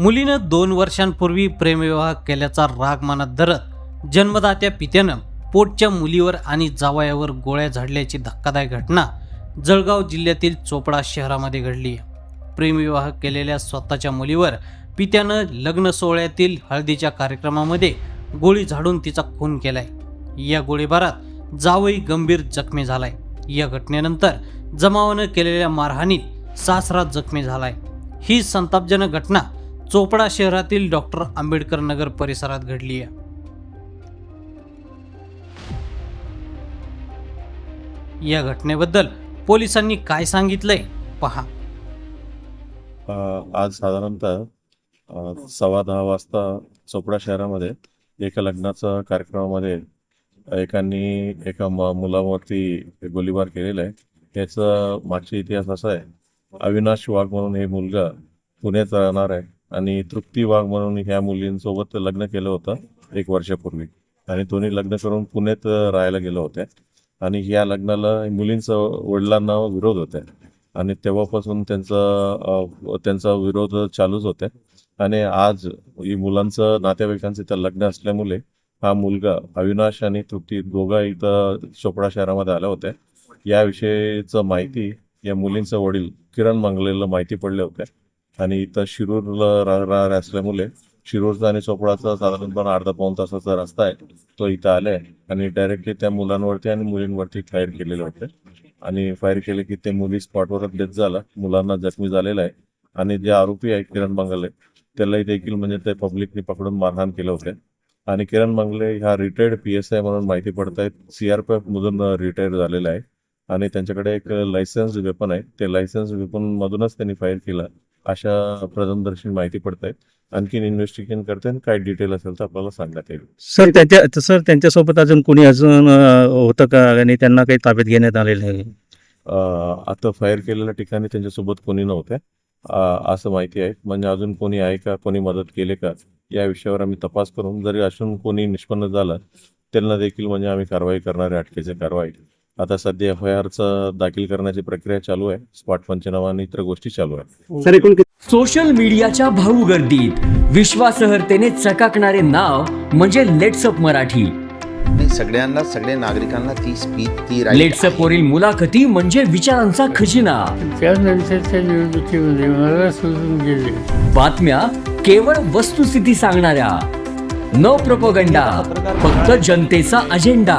मुलीनं दोन वर्षांपूर्वी प्रेमविवाह केल्याचा राग मनात धरत जन्मदात्या पित्यानं पोटच्या मुलीवर आणि जावयावर गोळ्या झाडल्याची धक्कादायक घटना जळगाव जिल्ह्यातील चोपडा शहरामध्ये घडली आहे. प्रेमविवाह केलेल्या स्वतःच्या मुलीवर पित्यानं लग्न सोहळ्यातील हळदीच्या कार्यक्रमामध्ये गोळी झाडून तिचा खून केलाय. या गोळीबारात जावई गंभीर जखमी झालाय. या घटनेनंतर जमावानं केलेल्या मारहाणीत सासरा जखमी झालाय. ही संतापजनक घटना चोपडा शहरातील डॉक्टर आंबेडकर नगर परिसरात घडली आहे. या घटनेबद्दल पोलिसांनी काय सांगितलंय पहा. आज साधारणतः सव्वा दहा वाजता चोपडा शहरामध्ये एका लग्नाच्या कार्यक्रमामध्ये एकांनी एका मुलावरती गोळीबार केलेला आहे. याचा मागचा इतिहास असा आहे अविनाश वाघ म्हणून हे मुलगा पुण्यात राहणार आहे. आणि तृप्ती वाघ म्हणून ह्या मुलींसोबत लग्न केलं होतं एक वर्षापूर्वी. आणि दोन्ही लग्न करून पुण्यात राहायला गेलो होते. आणि ह्या लग्नाला मुलींचा वडिलांना विरोध होता. आणि तेव्हापासून त्यांचा त्यांचा विरोध चालूच होता. आणि आज ही मुलांचं नातेवाईकांचं इथं लग्न असल्यामुळे हा मुलगा अविनाश आणि तृप्ती दोघा इथं चोपडा शहरामध्ये आल्या होत्या. याविषयीचं माहिती या मुलींचं वडील किरण मंगलेला माहिती पडले होते. आणि इथं शिरूरला राहणार असल्यामुळे शिरूरचा आणि चोपडाचा साधारणपणे अर्धा पाऊण तासाचा रस्ता आहे. तो इथं आलाय आणि डायरेक्टली त्या मुलांवरती आणि मुलींवरती फायर केलेले होते. आणि फायर केले की ते मुली स्पॉटवरच डेथ झाला. मुलांना जखमी झालेला आहे. आणि जे आरोपी आहे किरण मंगले त्यालाही देखील म्हणजे ते पब्लिकने पकडून मारहाण केलं होते. आणि किरण मंगले ह्या रिटायर्ड पी एस आय म्हणून माहिती पडत आहेत सीआरपीएफ मधून रिटायर्ड झालेला आहे. आणि त्यांच्याकडे एक लायसन्स वेपन आहे. ते लायसन्स वेपन मधूनच त्यांनी फायर केला. अशा प्रथमदर्शी माहिती पडत आहेत आणखीन इन्व्हेस्टिगेशन करते आणि काय डिटेल असेल तर आपल्याला सांगण्यात येईल. सर त्यांच्या सर त्यांच्यासोबत अजून कोणी अजून होतं का? आणि त्यांना काही ताब्यात घेण्यात आलेलं आहे आता फायर केलेल्या ठिकाणी त्यांच्यासोबत कोणी नव्हते. अं, असं माहिती आहे. म्हणजे अजून कोणी आहे का? कोणी मदत केली का? या विषयावर आम्ही तपास करून जरी असून कोणी निष्पन्न झालं त्यांना देखील म्हणजे आम्ही कारवाई करणार अटकेची कारवाई. आता सध्या एफ आय आरचं दाखल करण्याची प्रक्रिया चालू आहे. स्पॉट पंचनामा आणि इतर गोष्टी चालू आहे सर एकूण सोशल मीडियाच्या भाऊ गर्दीत विश्वासहर्तेने चकाकणारे नाव म्हणजे लेट्सअप मराठी. सगळ्यांना सगळ्या नागरिकांना ती स्पीच ती लेट्सअप. वरील मुलाखती म्हणजे विचारांचा खजिना. त्यानंतरच्या निवडणुकीमध्ये मला सोडून गेले. बातम्या केवळ वस्तुस्थिती सांगणाऱ्या. न प्रपोगंडा फक्त जनतेचा अजेंडा